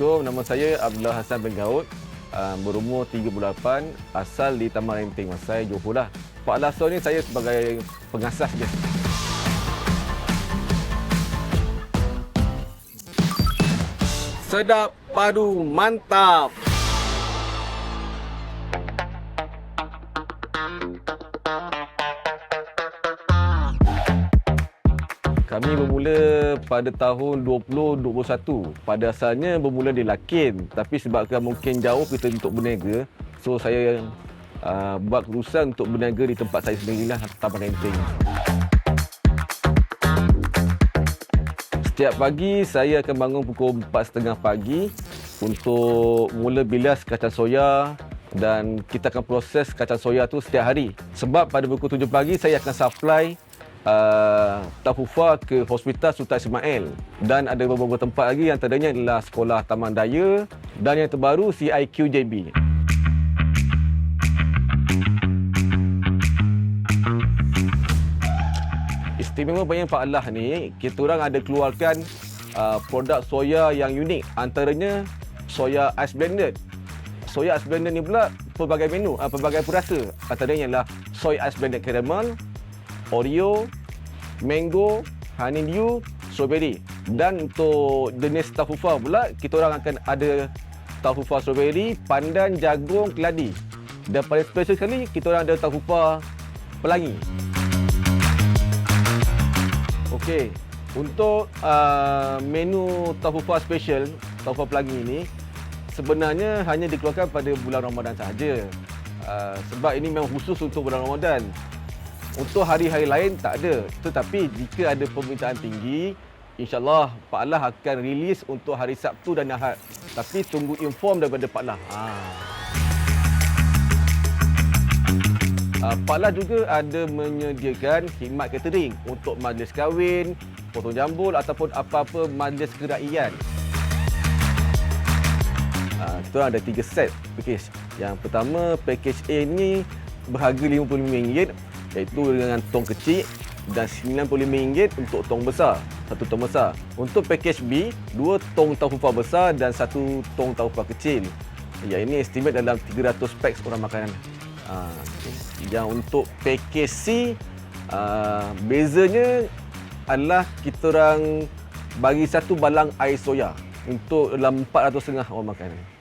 Assalamualaikum, nama saya Abdullah Hassan bin Gaud. Uh, berumur 38, asal di Taman Renting. Saya Johor lah. Pak Lasso ni saya sebagai pengasas dia. Sedap padu mantap. Kami bermula pada tahun 2021. Pada asalnya bermula di Lakin, tapi sebabkan mungkin jauh kita untuk berniaga, so saya uh, buat keputusan untuk berniaga di tempat saya sendirilah, Taman Renting. Setiap pagi saya akan bangun pukul 4.30 pagi untuk mula bilas kacang soya dan kita akan proses kacang soya tu setiap hari. Sebab pada pukul 7 pagi saya akan supply uh, Tafufa ke Hospital Sultan Ismail dan ada beberapa tempat lagi yang antaranya adalah Sekolah Taman Daya dan yang terbaru CIQJB. Istimewa banyak Pak Allah ni, kita orang ada keluarkan uh, produk soya yang unik. Antaranya soya ice blended. Soya ice blended ni pula pelbagai menu, uh, pelbagai perasa. Antaranya ialah soy ice blended caramel, Oreo, mango, honey dew, strawberry. Dan untuk jenis tafufa pula, kita orang akan ada tafufa strawberry, pandan, jagung, keladi. Dan paling special sekali, kita orang ada tafufa pelangi. Okey, untuk uh, menu tafufa special, tafufa pelangi ini, sebenarnya hanya dikeluarkan pada bulan Ramadan sahaja. Uh, sebab ini memang khusus untuk bulan Ramadan. Untuk hari-hari lain tak ada. Tetapi jika ada permintaan tinggi, insyaAllah Pak Allah akan rilis untuk hari Sabtu dan Ahad. Tapi tunggu inform daripada Pak Allah. Ha. Uh, Pak Allah juga ada menyediakan khidmat catering untuk majlis kahwin, potong jambul ataupun apa-apa majlis keraiyaan. Uh, kita orang ada tiga set package. Yang pertama, package A ni berharga RM55 iaitu dengan tong kecil dan RM95 untuk tong besar, satu tong besar. Untuk package B, dua tong taufa besar dan satu tong taufa kecil. Ya ini estimate dalam 300 packs orang makanan. Ha, yang untuk package C, uh, bezanya adalah kita orang bagi satu balang air soya untuk dalam 400 orang makan.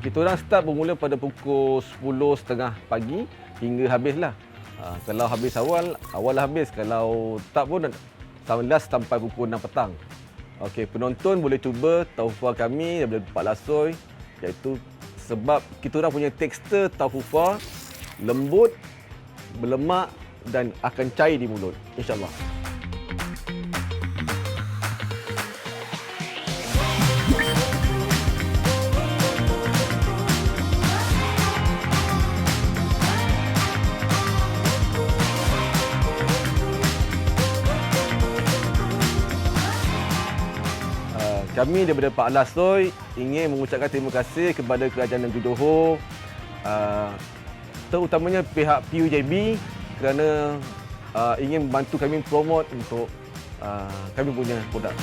Kita orang start bermula pada pukul 10.30 pagi hingga habislah. Ha, kalau habis awal, awal lah habis. Kalau tak pun last sampai pukul 6 petang. Okey, penonton boleh cuba taufa kami daripada Pak Lasoy iaitu sebab kita orang punya tekstur taufa lembut, berlemak dan akan cair di mulut. InsyaAllah. Kami daripada Pak Lasoy ingin mengucapkan terima kasih kepada Kerajaan Negeri Johor uh, terutamanya pihak PUJB kerana uh, ingin membantu kami promote untuk uh, kami punya produk.